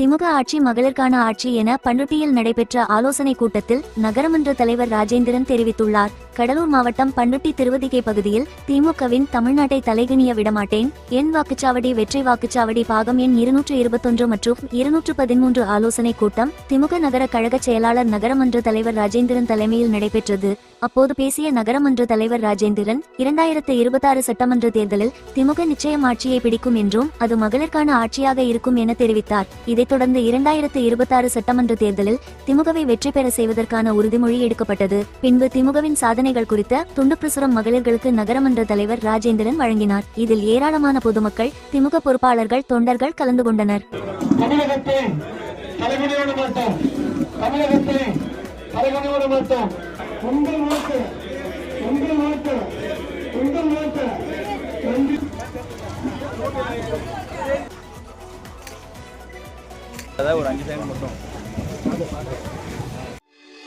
திமுக ஆட்சி மகளிருக்கான ஆட்சி என பண்ருட்டியில் நடைபெற்ற ஆலோசனை கூட்டத்தில் நகரமன்ற தலைவர் ராஜேந்திரன் தெரிவித்துள்ளார். கடலூர் மாவட்டம் பண்ருட்டி திருவதிகை பகுதியில் திமுகவின் தமிழ்நாட்டை தலைகணிய விடமாட்டேன். என் வாக்குச்சாவடி வெற்றி வாக்குச்சாவடி பாகம் எண் இருநூற்று இருபத்தொன்று மற்றும் இருநூற்று பதிமூன்று ஆலோசனை கூட்டம் திமுக நகர கழக செயலாளர் நகரமன்ற தலைவர் ராஜேந்திரன் தலைமையில் நடைபெற்றது. அப்போது பேசிய நகரமன்ற தலைவர் ராஜேந்திரன் இரண்டாயிரத்து இருபத்தாறு சட்டமன்ற தேர்தலில் திமுக நிச்சயம் ஆட்சியை பிடிக்கும் என்றும் அது மகளிருக்கான ஆட்சியாக இருக்கும் என தெரிவித்தார். இதைத் தொடர்ந்து இரண்டாயிரத்து இருபத்தாறு சட்டமன்ற தேர்தலில் திமுகவை வெற்றி பெற செய்வதற்கான உறுதிமொழி எடுக்கப்பட்டது. பின்பு திமுகவின் சாதனைகள் குறித்த துண்டு பிரசுரம் மகளிர்களுக்கு நகரமன்ற தலைவர் ராஜேந்திரன் வழங்கினார். இதில் ஏராளமான பொதுமக்கள் திமுக பொறுப்பாளர்கள் தொண்டர்கள் கலந்து கொண்டனர். அதாவது ஒரு அஞ்சு செகண்ட் மட்டும்.